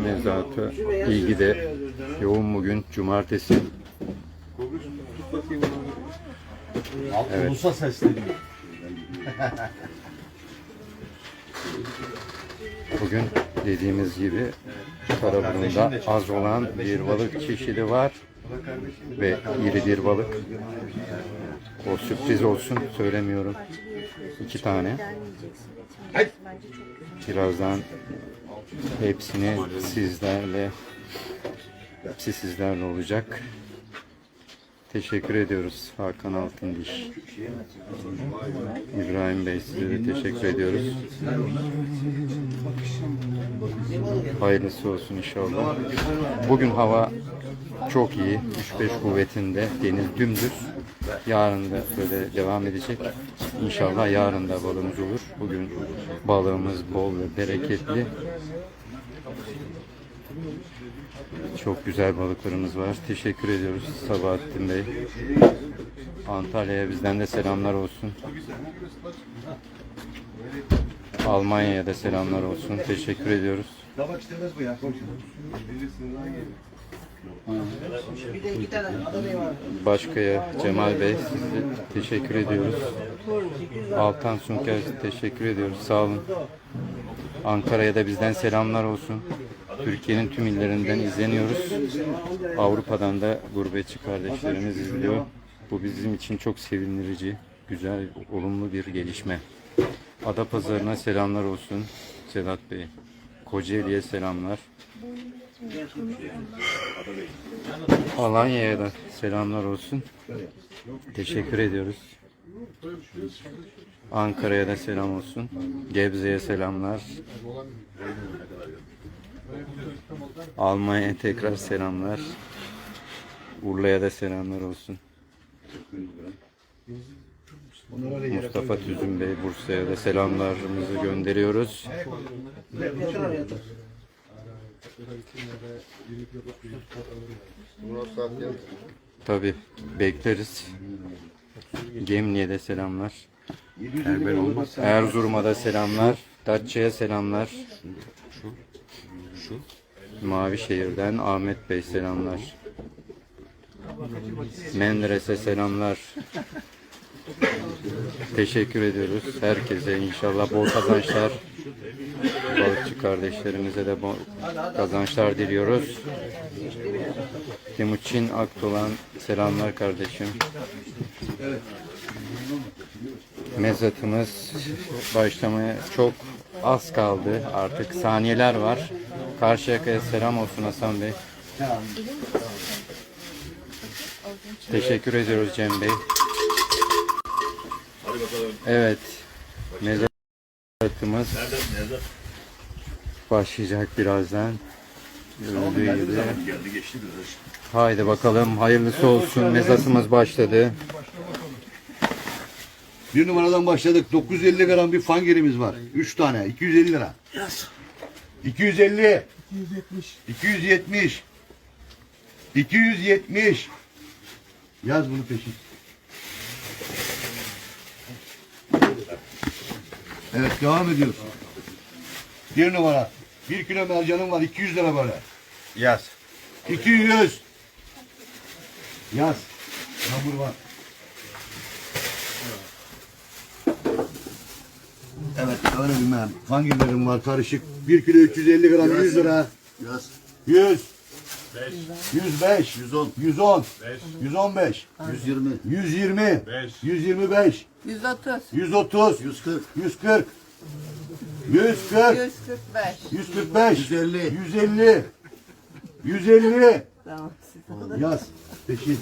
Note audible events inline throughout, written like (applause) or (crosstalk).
mevzuatı ilgide yoğun bugün cumartesi. Evet. Ulusa sesleniyor. Bugün dediğimiz gibi Karaburun'da az olan bir balık çeşidi var ve iri bir balık. O sürpriz olsun söylemiyorum. İki tane. Birazdan hepsini sizlerle hepsi sizlerle olacak. Teşekkür ediyoruz Hakan Altındiş. İbrahim Bey size de teşekkür ediyoruz. Hayırlısı olsun inşallah. Bugün hava çok iyi. 3-5 kuvvetinde. Deniz dümdüz. Yarın da böyle devam edecek. İnşallah yarın da balığımız olur. Bugün balığımız bol ve bereketli. Çok güzel balıklarımız var. Teşekkür ediyoruz Sabahattin Bey. Antalya'ya bizden de selamlar olsun. Almanya'ya da selamlar olsun. Teşekkür ediyoruz. Tabak istemez bu ya. Başkaya Cemal Bey size teşekkür ediyoruz. Altan Sunker teşekkür ediyoruz. Sağ olun. Ankara'ya da bizden selamlar olsun. Türkiye'nin tüm illerinden izleniyoruz. Avrupa'dan da gurbetçi kardeşlerimiz izliyor. Bu bizim için çok sevindirici, güzel, olumlu bir gelişme. Adapazarı'na selamlar olsun Sedat Bey. Kocaeli'ye selamlar. Alanya'ya da selamlar olsun. Teşekkür ediyoruz. Ankara'ya da selam olsun. Gebze'ye selamlar. Almanya'ya tekrar selamlar. Urla'ya da selamlar olsun. Mustafa Tüzün Bey Bursa'ya da selamlarımızı gönderiyoruz. Tabi bekleriz. Gemli'ye de selamlar. Erzurum'a da selamlar. Datça'ya selamlar. Mavişehir'den Ahmet Bey selamlar. Menderes'e selamlar. Teşekkür ediyoruz herkese. İnşallah bol kazançlar. Balıkçı kardeşlerimize de bol kazançlar diliyoruz. Timuçin Akdoğan selamlar kardeşim. Mezatımız başlamaya çok az kaldı. Artık saniyeler var. Karşıyaka'ya selam olsun Hasan Bey. Teşekkür ediyoruz Cem Bey. Evet. Mezatımız başlayacak birazdan. Görüldüğü gibi. Haydi bakalım hayırlısı olsun. Mezatımız başladı. Bir numaradan başladık. 950 gram bir fangirimiz var. 3 tane. 250 lira. 250. 270. 270. Yaz bunu peşin. Evet devam ediyoruz. Bir numara. Bir kilo mercanım var. 200 lira böyle. Yaz. 200. Yaz. Hamur var. Evet öyle bilmem. Fangirlerim var karışık. 1 kilo 350 gram 100 lira. Yaz. 100. 105. 110. 110. 115. 120. 120. 125. 130, 130. 140. 140. 140. 145. 145. 150. 150. 150. Tamam. Yaz. Peşin.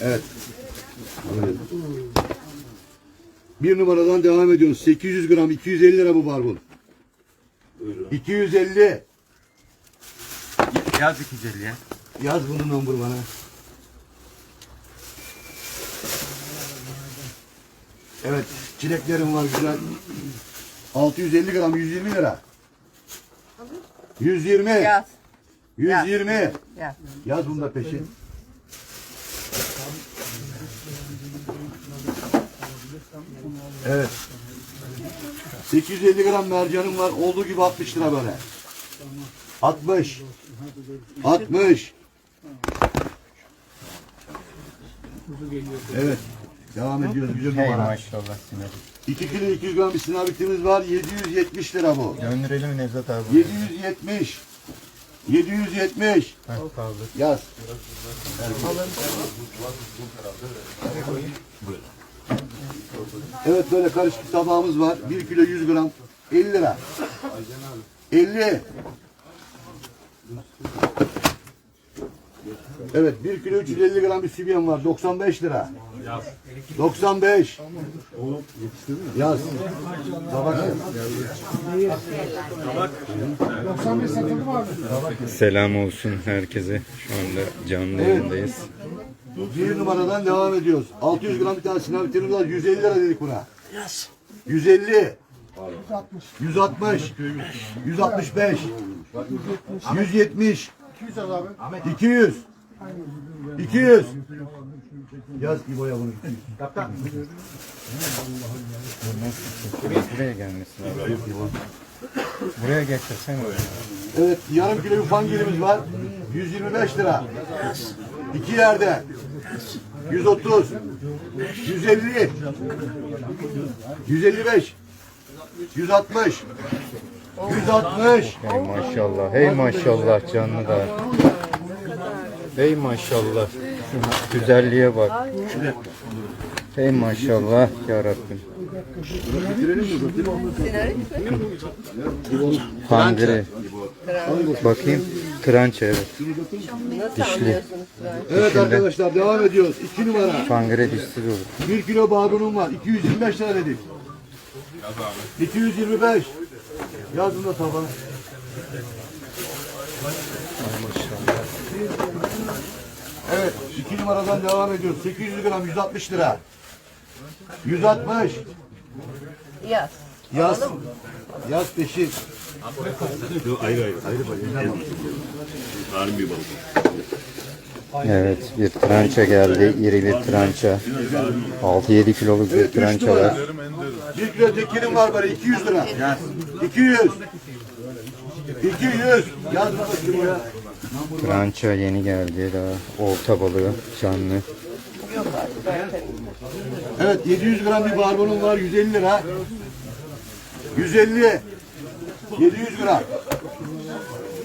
Evet. Buyurun. Bir numaradan devam ediyoruz. 800 gram 250 lira bu barbun. 250. Yaz 250'ye. Yaz bunu number bana. Evet. Çileklerim var güzel. 650 gram 120 lira. 120. Yaz. 120. Yaz. Yaz bunu da peşin. Evet. 850 gram mercanım var. Olduğu gibi 60 lira böyle. 60. 60. Evet. Devam ediyoruz. Güzel Hey numara. maşallah Sinan. 2 kilo 200 gram bir sinabitimiz var. 770 lira bu. Döndürelim mi Nevzat abi? 770. 770. Heh, kaldı. Yaz. Evet böyle karışık tabağımız var. 1 kilo 100 gram 50 lira. 50. Evet 1 kilo 350 gram bir sibyen var 95 lira. 95. Yaz. Tabak. Selam olsun herkese. Şu anda canlı yayındayız. Bir numaradan devam ediyoruz. 600 gram bir tane sinavitimiz var. 150 lira dedik buna. 150. 160. 165. 170. 200. 200. Yaz İbo'ya bunu. Buraya gelmesin abi. Buraya getirsene. Evet yarım kilo bir fangilimiz var. 125 lira. İki yerde. 130. 150. 155. 160. 160. Hey maşallah. Hey maşallah canlı da. Hey maşallah. Güzelliğe bak. Hey maşallah ya Rabbim. Hangri. Bakayım. Trança evet. Ben? Evet arkadaşlar devam ediyoruz. 2 numara. Kangre dişsiz olur. 1 kilo babunum var. 225 lira dedik. 225. Yaz bunu da tabağa. Evet, 2 numaradan devam ediyoruz. 800 gram 160 lira. 160. Yaz. Yaz. Yaz peşin. Evet bir trança geldi. İri bir trança. 6-7 kiloluk bir Evet, 3 trança var. 1 kilo tekilim var böyle 200 lira. 200. 200. Yaz bunu buraya. Trança yeni geldi daha. Olta balığı canlı. Zaten. Evet 700 gram bir barbunum var 150 lira. 150. 700 gram.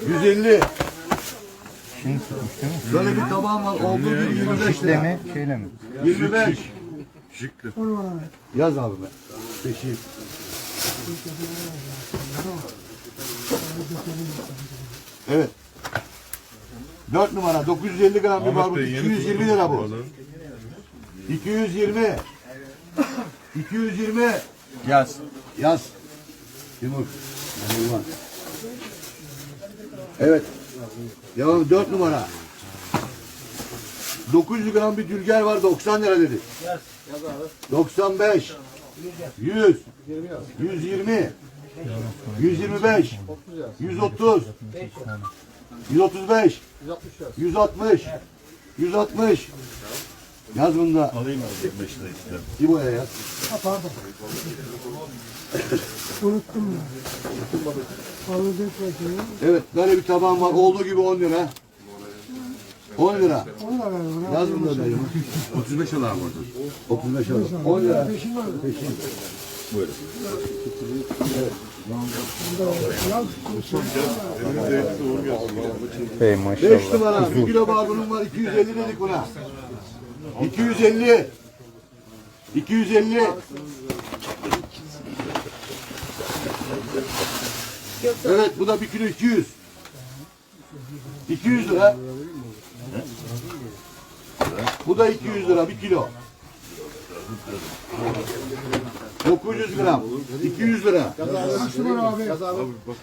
150. Böyle bir tabağım var olduğu gibi 25 Şişle lira. mi? Şeyle mi? 25. Yaz abi be. Beşik. Evet. 4 numara 950 gram bir barbun 220 lira bu. 220. 220. Yaz. Yaz. Timur. Yılmaz. Evet. Devam 4 numara. 900 gram bir dülger var 90 lira dedi. 95. 100. 120. 125. 130. 135. 160. 160. Yaz bunu da. Alayım abi 5 lira istedim. İbo'ya yaz. Ha pardon. Unuttum Evet böyle bir tabağım var. Olduğu gibi 10 lira. 10 lira. Yaz bunu da dayım. 35 alalım oradan. 35 alalım. 10 lira. Peşin. Hey 5 maşallah. numara. 1 kilo barbunum var. 250 dedik buna. 250. 250. Evet bu da 1 kilo 200. 200 lira. Bu da 200 lira 1 kilo. 900 gram. 200 lira.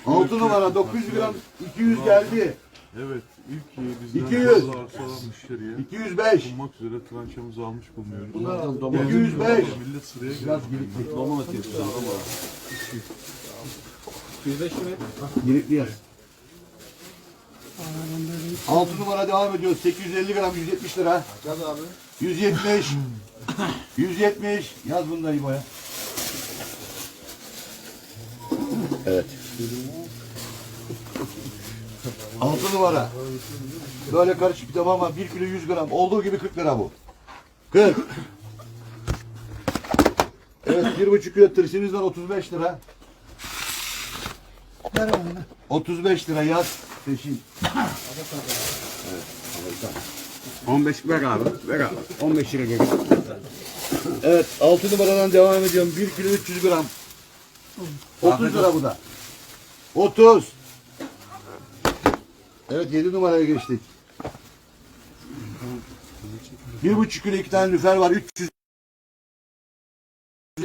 6 numara 900 gram 200 geldi. Evet, ilk e, bizden 200. fazla arsa alan müşteriye 205. olmak üzere trançamızı almış bulunuyoruz. 205. Millet sıraya girdi. Biraz girikli. Girikli yaz. 6 numara devam ediyor. 850 gram 170 lira. Yaz abi. 170. 170. (laughs) Yaz bunu da İbo'ya. Evet. 6 numara. Böyle karışık bir tamam ama 1 kilo 100 gram. Olduğu gibi 40 lira bu. 40. Evet 1,5 kilo tırsınız var 35 lira. 35 lira yaz. Peşin. 15 ver abi. Ver abi. 15 lira geri. Evet 6 numaradan devam ediyorum. 1 kilo 300 gram. 30 lira bu da. 30. Evet 7 numaraya geçtik. 1,5 kilo 2 tane lüfer var. 300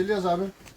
yaz abi.